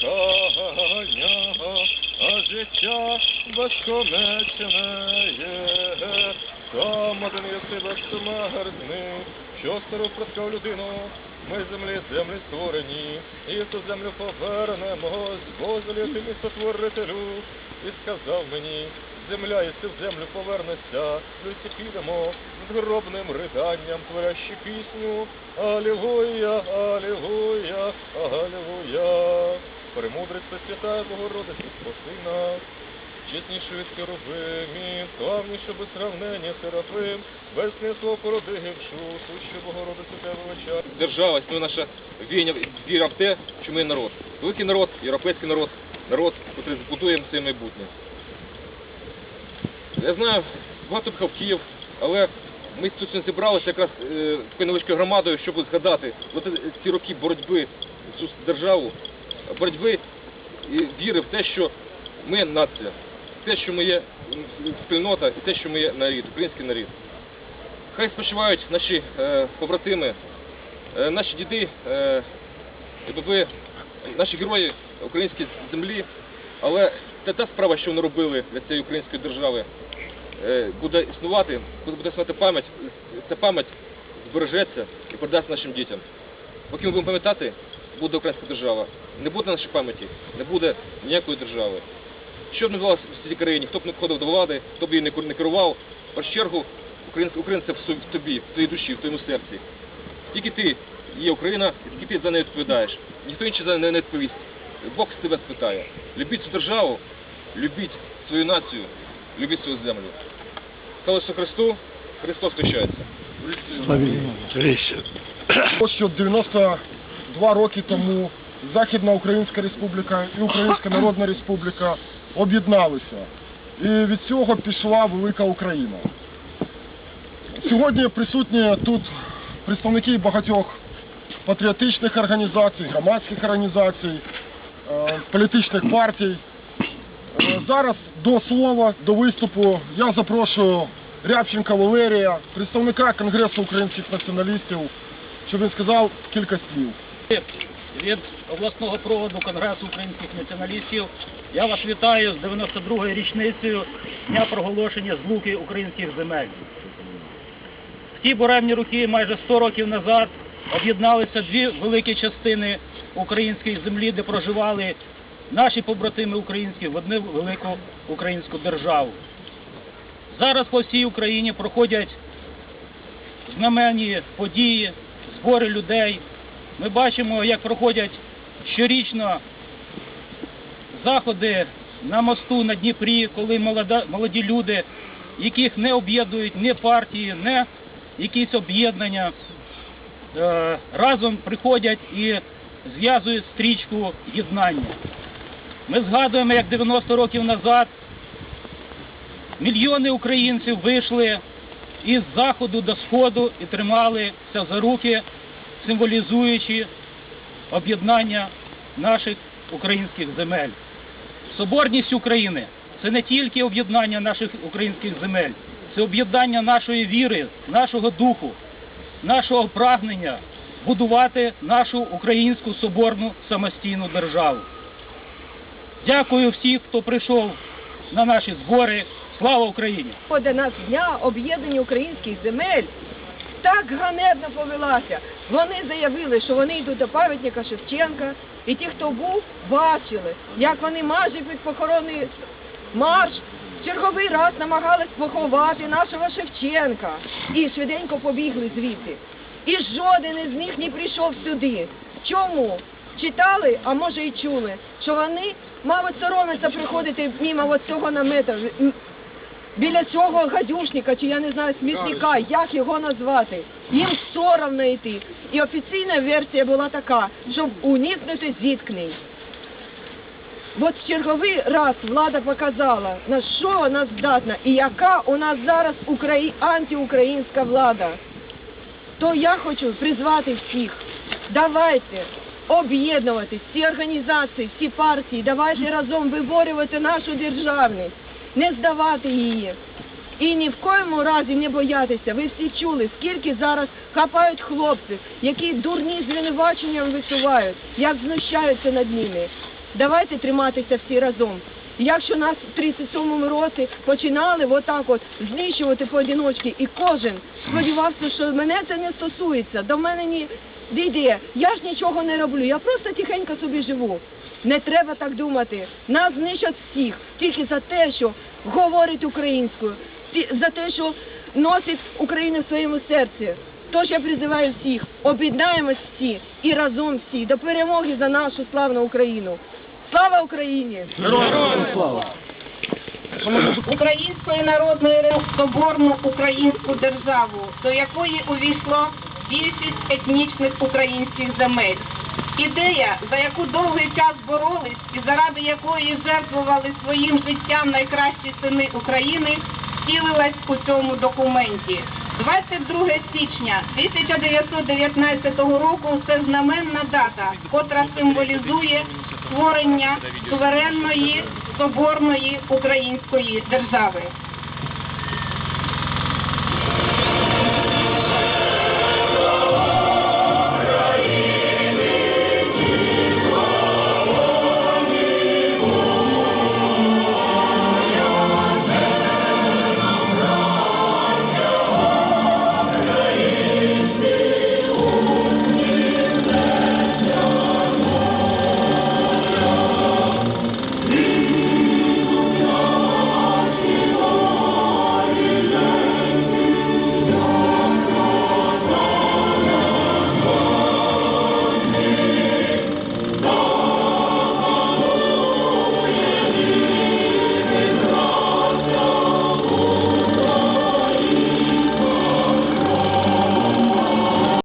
кохання, а життя безконечне є. Сам один єси безсмертний, що стару проскав людину, ми землі землі створені, і ту землю повернемо, звозоліти місто творителю, і сказав мені, земля, якщо в землю повернеться, люці підемо з гробним риданням, творящі пісню. Алілуя, алілуя, алілуя. Премудриця свята Богородиця спаси нас. Чесніше від херовимів, славніше без сравнення Серафим, без несло породившу, сущу Богородицю тебе велича. Держава, існує наша війня, віра в те, що ми народ. Великий народ, європейський народ, народ, який збудує своє майбутнє. Я знаю, багато пхав Київ, але ми тут зібралися якраз е, такою невеличкою громадою, щоб згадати ці роки боротьби з державу, боротьби і віри в те, що ми нація, те, що ми є спільнота, і те, що ми є нарід, український нарід. Хай спочивають наші е, побратими, е, наші діди, е, якби наші герої української землі, але та, та справа, що вони робили для цієї української держави, е, буде існувати, буде існувати пам'ять, ця пам'ять збережеться і передасть нашим дітям. Поки ми будемо пам'ятати, буде українська держава. Не буде нашої пам'яті, не буде ніякої держави. Що б не було в цій країні, хто б не входив до влади, хто б її не керував, в першу чергу українці в тобі, в твоїй душі, в твоєму серці. Тільки ти є Україна, і тільки ти за нею відповідаєш. Ніхто інший за нею не відповість. Бог з тебе спитає. Любіть цю державу, любіть свою націю, любіть свою землю. Слава Ісусу Христу, Христос хрещається. Ось що 92 роки тому Західна Українська Республіка і Українська Народна Республіка об'єдналися. І від цього пішла велика Україна. Сьогодні присутні тут представники багатьох патріотичних організацій, громадських організацій, е, політичних партій. Е, Зараз до слова, до виступу я запрошую Рябченка Валерія, представника Конгресу українських націоналістів, щоб він сказав кілька слів. Від обласного проводу Конгресу українських націоналістів. Я вас вітаю з 92-ю річницею дня проголошення злуки українських земель. В ті буремні роки майже 100 років назад об'єдналися дві великі частини української землі, де проживали наші побратими українські в одну велику українську державу. Зараз по всій Україні проходять знаменні події, збори людей. Ми бачимо, як проходять щорічно заходи на мосту на Дніпрі, коли молоді люди, яких не об'єднують ні партії, ні якісь об'єднання, е, разом приходять і зв'язують стрічку єднання. Ми згадуємо, як 90 років назад мільйони українців вийшли із заходу до сходу і трималися за руки, символізуючи об'єднання наших українських земель. Соборність України це не тільки об'єднання наших українських земель, це об'єднання нашої віри, нашого духу, нашого прагнення будувати нашу українську соборну самостійну державу. Дякую всім, хто прийшов на наші збори. Слава Україні! до нас дня об'єднання українських земель так ганебно повелася. Вони заявили, що вони йдуть до пам'ятника Шевченка, і ті, хто був, бачили, як вони майже під похоронний марш в черговий раз намагались поховати нашого Шевченка і швиденько побігли звідти. І жоден із них не прийшов сюди. Чому? Читали, а може і чули, що вони, мабуть, соромляться приходити мимо цього намета, біля цього гадюшника, чи я не знаю, смітника, як його назвати. Їм соромно йти. І офіційна версія була така, щоб уникнути зіткнень. От в черговий раз влада показала, на що вона здатна і яка у нас зараз украї... антиукраїнська влада. То я хочу призвати всіх. Давайте об'єднуватись, всі організації, всі партії, давайте разом виборювати нашу державність, не здавати її. І ні в коєму разі не боятися. Ви всі чули, скільки зараз хапають хлопців, які дурні звинувачення висувають, як знущаються над ними. Давайте триматися всі разом. Якщо нас в 37-му році починали отак от знищувати поодиночки, і кожен сподівався, що мене це не стосується, до мене ні дійде, я ж нічого не роблю, я просто тихенько собі живу. Не треба так думати. Нас знищать всіх тільки за те, що говорить українською, за те, що носить Україну в своєму серці. Тож я призиваю всіх, об'єднаємось всі і разом всі до перемоги за нашу славну Україну. Слава Україні! Української народної соборну українську державу, до якої увійшло більшість етнічних українських земель. Ідея, за яку довгий час боролись і заради якої жертвували своїм життям найкращі сини України, втілилась у цьому документі. 22 січня 1919 року це знаменна дата, котра символізує створення суверенної соборної української держави.